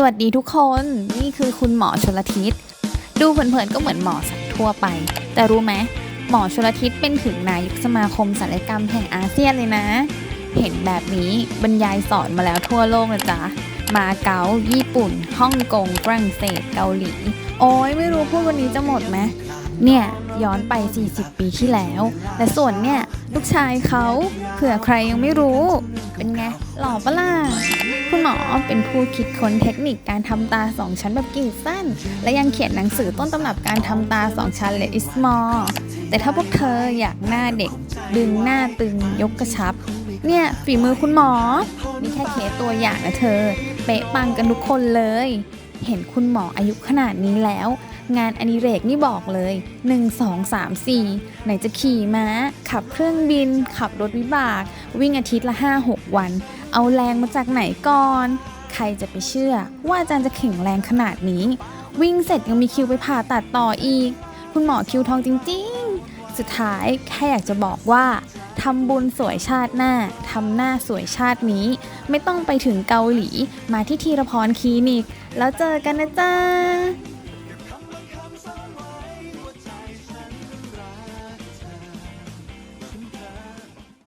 สวัสดีทุกคนนี่คือคุณหมอชลทิศดูเผินๆก็เหมือนหมอสัตว์ทั่วไป แต่รู้ไหมหมอชลทิศเป็นถึงนายกสมาคมศัลยกรรมแห่งอาเซียนเลยนะ เห็นแบบนี้บรรยายสอนมาแล้วทั่วโลกนะจ๊ะมาเก๊าญี่ปุ่นฮ่องกงฝรั่งเศสเกาหลี โอ้ยไม่รู้พูดวันนี้จะหมดไหมเนี่ยย้อนไป 40 ปีที่แล้วและส่วนเนี่ยลูกชายเขาเผื่อใครยังไม่รู้ เป็นไงหล่อปะล่ะ คุณหมอเป็นผู้คิดค้นเทคนิคการทำตาสองชั้นแบบกรีดสั้น และยังเขียนหนังสือต้นตำรับการทำตาสองชั้นแลอิสมอลแต่ถ้าพวกเธออยากหน้าเด็ก ดึงหน้าตึงยกกระชับ เนี่ยฝีมือคุณหมอนี่แค่เคสตัวอย่างนะเธอ เป๊ะปังกันทุกคนเลย เห็นคุณหมออายุขนาดนี้แล้ว งานอดิเรกนี่บอกเลย 1 2 3 4 ไหนจะขี่ม้า ขับเครื่องบิน ขับรถวิบาก วิ่งอาทิตย์ละ 5-6 วัน เอาแรงมาจากไหนก่อน ใครจะไปเชื่อว่าอาจารย์จะแข็งแรงขนาดนี้ วิ่งเสร็จยังมีคิวไปผ่าตัดต่ออีก คุณหมอคิวทองจริงๆ สุดท้ายแค่อยากจะบอกว่าทำบุญสวยชาติหน้าทำหน้าสวยชาตินี้ ไม่ต้องไปถึงเกาหลีมาที่ทีรพรคลินิก แล้วเจอกันนะจ๊ะ